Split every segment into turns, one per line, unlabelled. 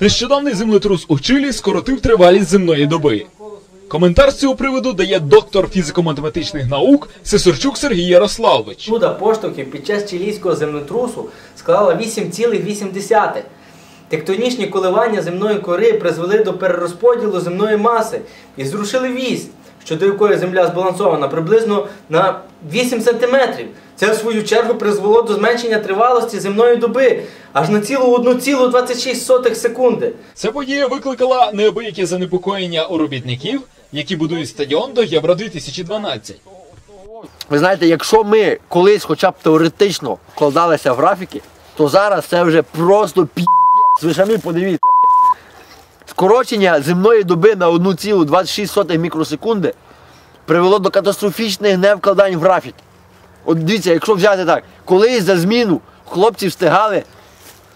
Нещодавний землетрус у Чилі скоротив тривалість земної доби. Коментар з цього приводу дає доктор фізико-математичних наук Сесорчук Сергій Ярославович.
Чуда поштовхів під час чилійського землетрусу склала 8,8. Тектонічні коливання земної кори призвели до перерозподілу земної маси і зрушили вісь, щодо якої земля збалансована приблизно на 8 см. Це в свою чергу призвело до зменшення тривалості земної доби аж на цілу 1,26 секунди.
Ця подія викликала неабияке занепокоєння у робітників, які будують стадіон до Євро 2012.
Ви знаєте, якщо ми колись хоча б теоретично вкладалися в графіки, то зараз це вже просто п'єць. Ви самі подивіться. Скорочення земної доби на 1,26 мікросекунди привело до катастрофічних невкладань в графік. От дивіться, якщо взяти так, колись за зміну хлопці встигали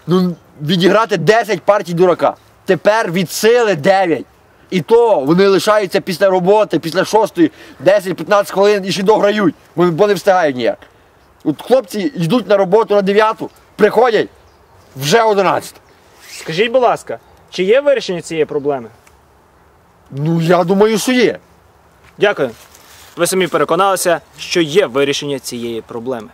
ну, відіграти 10 партій дурака. Тепер від сили 9. І то вони лишаються після роботи, після шостої, 10-15 хвилин і ще дограють, бо не встигають ніяк. От хлопці йдуть на роботу на 9, приходять вже 11.
Скажіть, будь ласка, чи є вирішення цієї проблеми?
Ну, я думаю, що є.
Дякую. Ви самі переконалися, що є вирішення цієї проблеми.